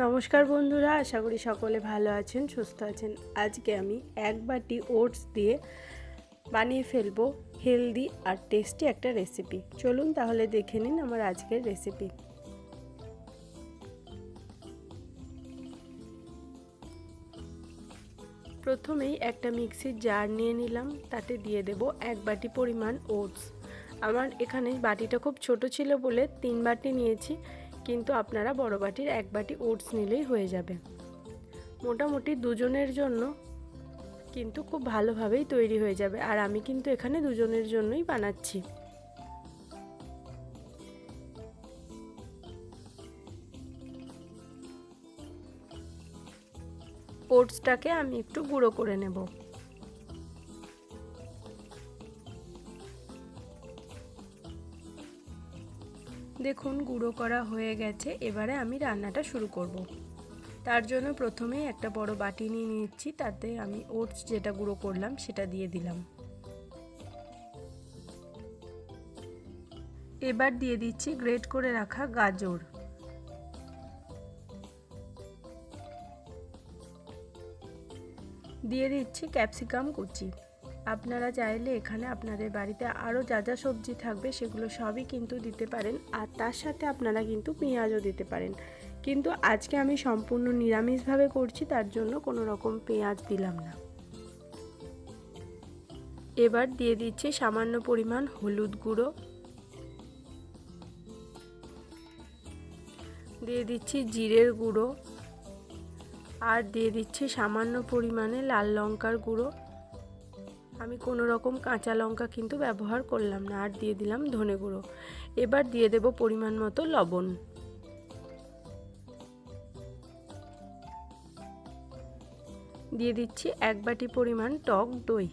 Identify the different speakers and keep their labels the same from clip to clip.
Speaker 1: নমস্কার বন্ধুরা, আশা করি সকলে ভালো আছেন, সুস্থ আছেন। আজকে আমি এক বাটি ওটস দিয়ে বানিয়ে ফেলব হেলদি আর টেস্টি একটা রেসিপি। চলুন তাহলে দেখে নিন আমার আজকের রেসিপি। প্রথমেই একটা মিক্সির জার নিয়ে নিলাম, তাতে দিয়ে দেব এক বাটি পরিমাণ ওটস। আমার এখানে বাটিটা খুব ছোট ছিল বলে তিন বাটি নিয়েছি কিন্তু আপনারা বড় বাটির এক বাটি ওটস নিলেই হয়ে যাবে। মোটামুটি দুজনের জন্য কিন্তু খুব ভালোভাবেই তৈরি হয়ে যাবে। আর আমি কিন্তু এখানে দুজনের জন্যই বানাচ্ছি। ওটসটাকে আমি একটু গুঁড়ো করে নেব। দেখুন, গুঁড়ো করা হয়ে গেছে। এবারে আমি রান্নাটা শুরু করব। তার জন্য প্রথমেই একটা বড় বাটি নিয়ে নিচ্ছি, তাতে আমি ওটস যেটা গুঁড়ো করলাম সেটা দিয়ে দিলাম। এবার দিয়ে দিচ্ছি গ্রেট করে রাখা গাজর। দিয়ে দিচ্ছি ক্যাপসিকাম কুচি। আপনারা চাইলে এখানে আপনাদের বাড়িতে আরও যা যা সবজি থাকবে সেগুলো সবই কিন্তু দিতে পারেন আর তার সাথে আপনারা কিন্তু পেঁয়াজও দিতে পারেন। কিন্তু আজকে আমি সম্পূর্ণ নিরামিষভাবে করছি, তার জন্য কোনো রকম পেঁয়াজ দিলাম না। এবার দিয়ে দিচ্ছি সামান্য পরিমাণ হলুদ গুঁড়ো। দিয়ে দিচ্ছি জিরের গুঁড়ো। আর দিয়ে দিচ্ছি সামান্য পরিমাণে লাল লঙ্কার গুঁড়ো। আমি কোনো রকম কাঁচা লঙ্কা কিন্তু ব্যবহার করলাম না, আর দিয়ে দিলাম ধনে গুঁড়ো। এবার দিয়ে দেব পরিমাণ মতো লবণ। দিয়ে দিচ্ছি এক বাটি পরিমাণ টক দই।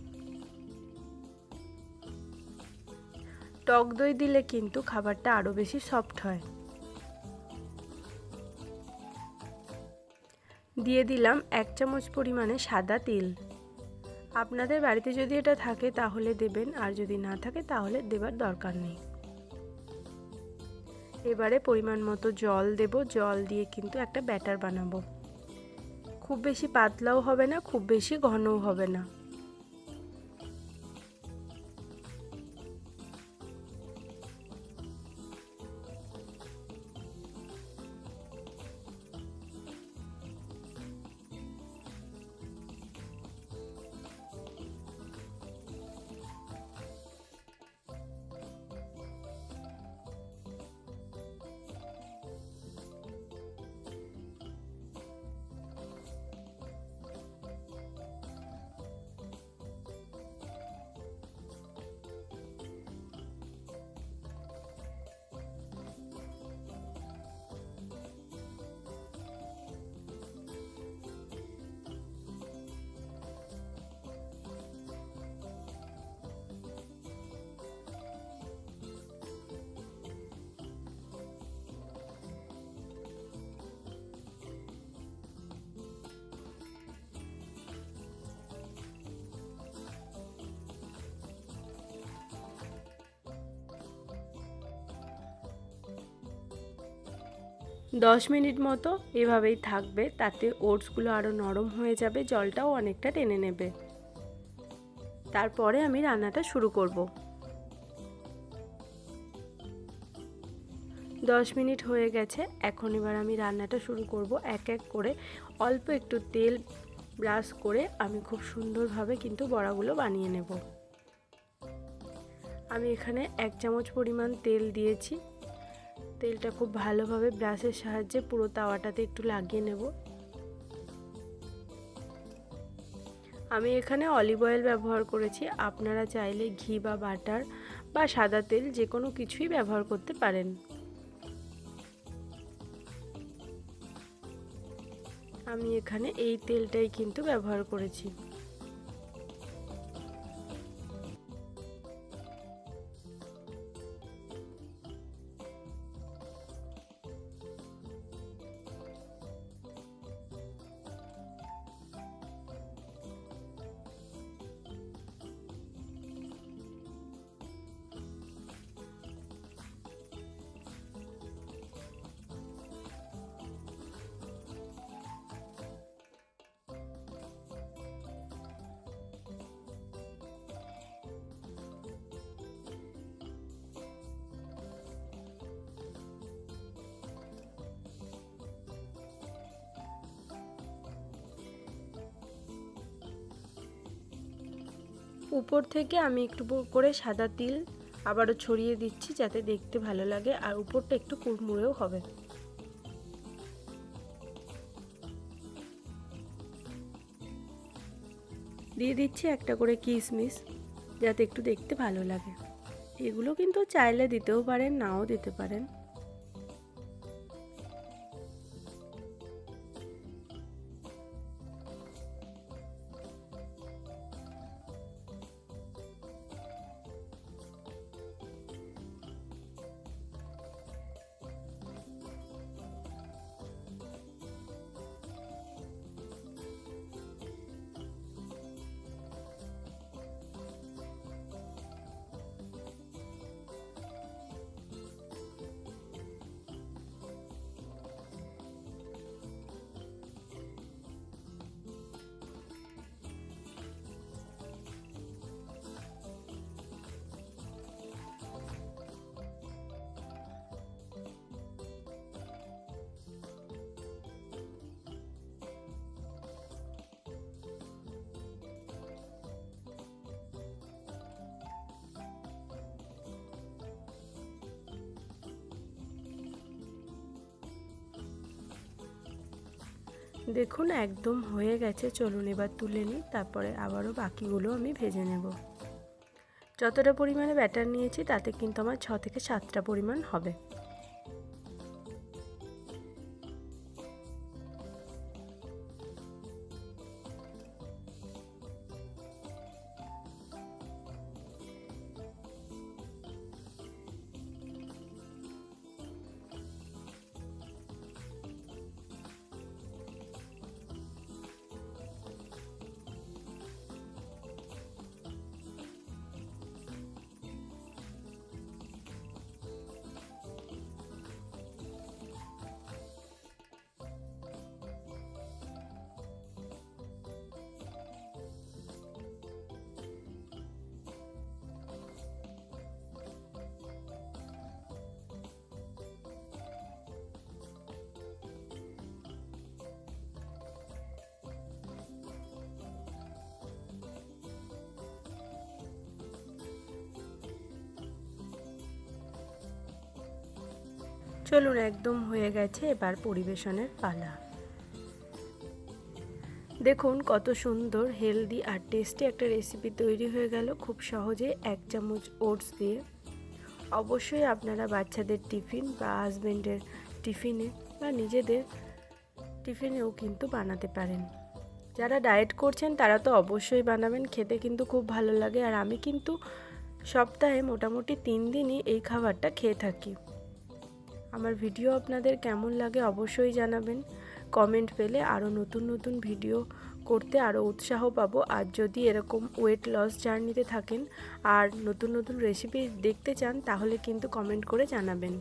Speaker 1: টক দই দিলে কিন্তু খাবারটা আরও বেশি সফট হয়। দিয়ে দিলাম এক চামচ পরিমাণে সাদা তেল। আপনাদের বাড়িতে যদি এটা থাকে তাহলে দেবেন, আর যদি না থাকে তাহলে দেবার দরকার নেই। এবারে পরিমাণ মতো জল দেব, জল দিয়ে কিন্তু একটা ব্যাটার বানাবো। খুব বেশি পাতলাও হবে না, খুব বেশি ঘনও হবে না। দশ মিনিট মতো এভাবেই থাকবে, তাতে ওটসগুলো আরও নরম হয়ে যাবে, জলটাও অনেকটা টেনে নেবে। তারপরে আমি রান্নাটা শুরু করব। দশ মিনিট হয়ে গেছে, এখন এবার আমি রান্নাটা শুরু করব। এক এক করে অল্প একটু তেল ব্রাশ করে আমি খুব সুন্দরভাবে কিন্তু বড়াগুলো বানিয়ে নেব। আমি এখানে এক চামচ পরিমাণ তেল দিয়েছি। তেলটা খুব ভালোভাবে ব্রাশের সাহায্যে পুরো তাওয়াটাতে একটু লাগিয়ে নেব। আমি এখানে অলিভ অয়েল ব্যবহার করেছি। আপনারা চাইলে ঘি বা বাটার বা সাদা তেল যে কোনো কিছুই ব্যবহার করতে পারেন। আমি এখানে এই তেলটাই কিন্তু ব্যবহার করেছি। উপর থেকে আমি একটু করে সাদা তিল আবারও ছড়িয়ে দিচ্ছি যাতে দেখতে ভালো লাগে, আর উপরটা একটু কুড়মুড়েও হবে। দিয়ে দিচ্ছি একটা করে কিশমিশ, যাতে একটু দেখতে ভালো লাগে। এগুলো কিন্তু চাইলে দিতেও পারেন, নাও দিতে পারেন। দেখুন, একদম হয়ে গেছে। চলুন এবার তুলে নিই, তারপরে আবারও বাকিগুলো আমি ভেজে নেব। যতটা পরিমাণে ব্যাটার নিয়েছি, তাতে কিন্তু আমার ছ থেকে সাতটা পরিমাণ হবে। চলুন, একদম হয়ে গেছে এবার পরিবেশনের পালা। দেখুন, কত সুন্দর হেলদি আর টেস্টি একটা রেসিপি তৈরি হয়ে গেল। খুব সহজে এক চামচ ওটস দিয়ে। অবশ্যই আপনারা বাচ্চাদের টিফিন বা হাজব্যান্ডের টিফিনে বা নিজেদের টিফিনেও কিন্তু বানাতে পারেন। যারা ডায়েট করছেন, তারা তো অবশ্যই বানাবেন। খেতে কিন্তু খুব ভালো লাগে। আর আমি কিন্তু সপ্তাহে মোটামুটি তিন দিনই এই খাবারটা খেয়ে থাকি। আমার ভিডিও আপনাদের কেমন লাগে অবশ্যই জানাবেন। কমেন্ট পেলে আরও নতুন নতুন ভিডিও করতে আরও উৎসাহ পাবো। আর যদি এরকম ওয়েট লস জার্নিতে থাকেন আর নতুন নতুন রেসিপি দেখতে চান, তাহলে কিন্তু কমেন্ট করে জানাবেন।